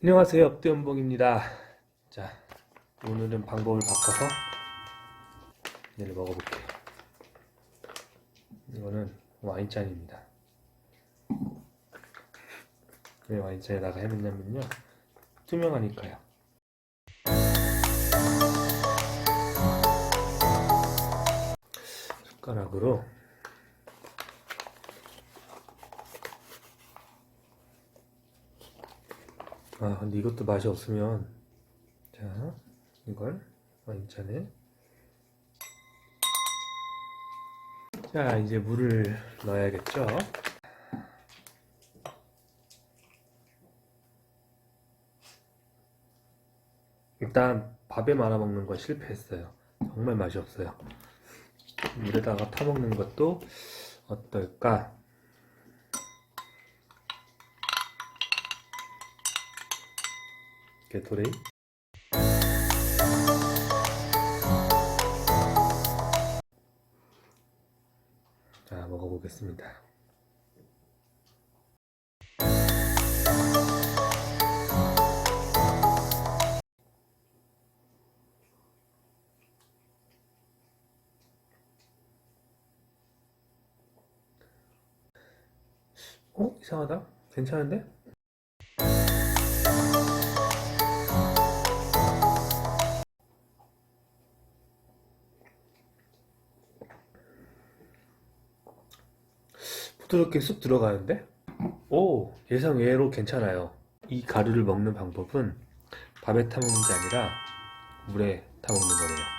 안녕하세요. 업대연봉입니다. 자, 오늘은 방법을 바꿔서 얘를 먹어볼게요. 이거는 와인잔입니다. 왜 와인잔에다가 해놓냐면요. 투명하니까요. 숟가락으로 아 근데 이것도 맛이 없으면 자 이걸 와인잔에 자 이제 물을 넣어야겠죠? 일단 밥에 말아 먹는 건 실패했어요. 정말 맛이 없어요. 물에다가 타 먹는 것도 어떨까 게토레이 자 먹어보겠습니다 어? 이상하다 괜찮은데? 부드럽게 쑥 들어가는데? 오, 예상 외로 괜찮아요. 이 가루를 먹는 방법은 밥에 타 먹는 게 아니라 물에 타 먹는 거네요.